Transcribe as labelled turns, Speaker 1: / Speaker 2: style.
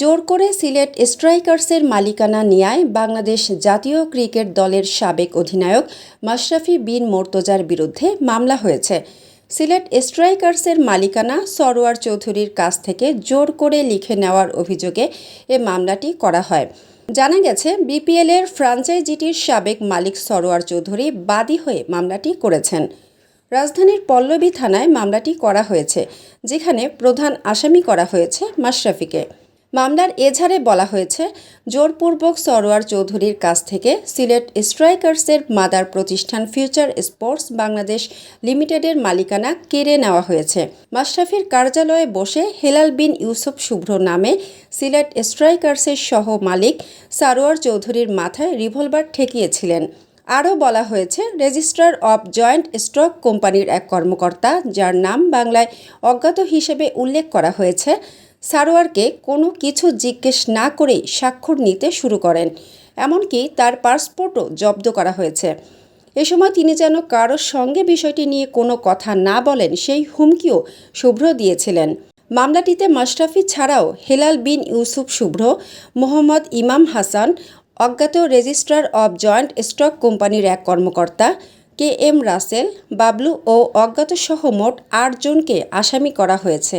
Speaker 1: জোর করে সিলেট স্ট্রাইকার্সের মালিকানা নেয়ায় বাংলাদেশ জাতীয় ক্রিকেট দলের সাবেক অধিনায়ক মাশরাফি বিন মোর্তজার বিরুদ্ধে মামলা হয়েছে। সিলেট স্ট্রাইকার্সের মালিকানা সরোয়ার চৌধুরীর কাছ থেকে জোর করে লিখে নেওয়ার অভিযোগে এ মামলাটি করা হয়। জানা গেছে, বিপিএলের ফ্রাঞ্চাইজিটির সাবেক মালিক সরোয়ার চৌধুরী বাদী হয়ে মামলাটি করেছেন। রাজধানীর পল্লবী থানায় মামলাটি করা হয়েছে, যেখানে প্রধান আসামি করা হয়েছে মাশরাফিকে। মামলার এঝারে বলা হয়েছে, জোরপূর্বক সরোয়ার চৌধুরীর কাছ থেকে সিলেট স্ট্রাইকার্সের মাদার প্রতিষ্ঠান ফিউচার স্পোর্টস বাংলাদেশ লিমিটেডের মালিকানা কেড়ে নেওয়া হয়েছে। মাশরাফির কার্যালয়ে বসে হেলাল বিন ইউসুফ শুভ্র নামে সিলেট স্ট্রাইকার্সের সহ মালিক সারোয়ার চৌধুরীর মাথায় রিভলভার ঠেকিয়েছিলেন। আরও বলা হয়েছে, রেজিস্ট্রার অব জয়েন্ট স্টক কোম্পানির এক কর্মকর্তা, যার নাম বাংলায় অজ্ঞাত হিসেবে উল্লেখ করা হয়েছে সারোয়ারকে কোনো কিছু জিজ্ঞেস না করেই স্বাক্ষর নিতে শুরু করেন। এমনকি তার পাসপোর্টও জব্দ করা হয়েছে। এ সময় তিনি যেন কারোর সঙ্গে বিষয়টি নিয়ে কোনো কথা না বলেন, সেই হুমকিও শুভ্র দিয়েছিলেন। মামলাটিতে মাশরাফি ছাড়াও হেলাল বিন ইউসুফ শুভ্র, মোহাম্মদ ইমাম হাসান, অজ্ঞাত রেজিস্ট্রার অব জয়েন্ট স্টক কোম্পানির এক কর্মকর্তা, কে এম রাসেল, বাবলু ও অজ্ঞাতসহ মোট আটজনকে আসামি করা হয়েছে।